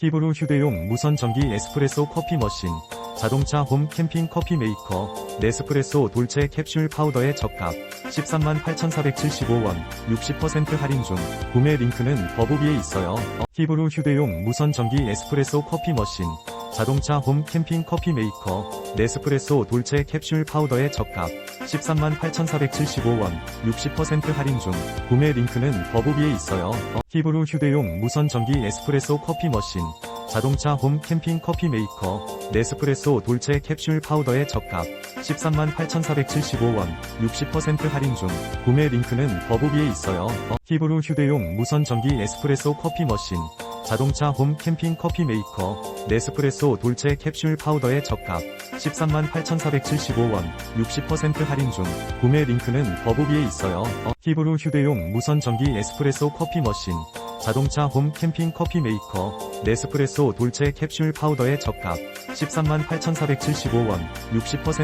히브루 휴대용 무선 전기 에스프레소 커피 머신, 자동차 홈 캠핑 커피 메이커, 네스프레소 돌체 캡슐 파우더의 적합, 13만 8,475원, 60% 할인 중, 구매 링크는 더보기에 있어요. 히브루 휴대용 무선 전기 에스프레소 커피 머신, 자동차 홈 캠핑 커피 메이커, 네스프레소 돌체 캡슐 파우더의 적합, 13만 8,475원, 60% 할인 중, 구매 링크는 더보기에 있어요. 히브루 휴대용 무선 전기 에스프레소 커피 머신, 자동차 홈 캠핑 커피 메이커, 네스프레소 돌체 캡슐 파우더의 적합, 13만 8,475원, 60% 할인 중, 구매 링크는 더보기에 있어요. 히브루 휴대용 무선 전기 에스프레소 커피 머신, 자동차 홈 캠핑 커피 메이커, 네스프레소 돌체 캡슐 파우더의 적합, 13만 8,475원, 60% 할인 중, 구매 링크는 더보기에 있어요. 히브루 휴대용 무선 전기 에스프레소 커피 머신, 자동차 홈 캠핑 커피 메이커, 네스프레소 돌체 캡슐 파우더의 적합, 13만 8,475원, 60%